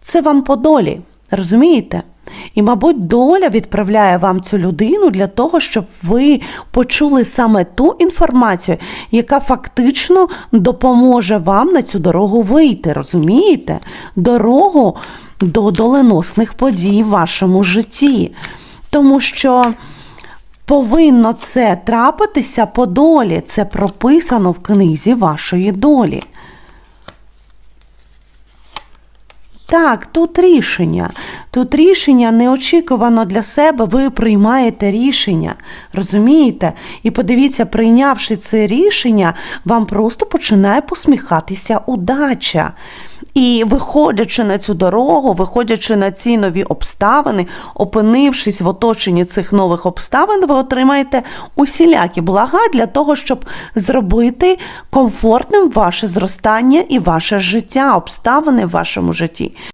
це вам по долі, розумієте? І, мабуть, доля відправляє вам цю людину для того, щоб ви почули саме ту інформацію, яка фактично допоможе вам на цю дорогу вийти, розумієте? Дорогу до доленосних подій в вашому житті. Тому що повинно це трапитися по долі. Це прописано в книзі вашої долі. Так, тут рішення. Тут рішення неочікувано для себе, ви приймаєте рішення. Розумієте? І подивіться, прийнявши це рішення, вам просто починає посміхатися удача. І виходячи на цю дорогу, виходячи на ці нові обставини, опинившись в оточенні цих нових обставин, ви отримаєте усілякі блага для того, щоб зробити комфортним ваше зростання і ваше життя, обставини в вашому житті.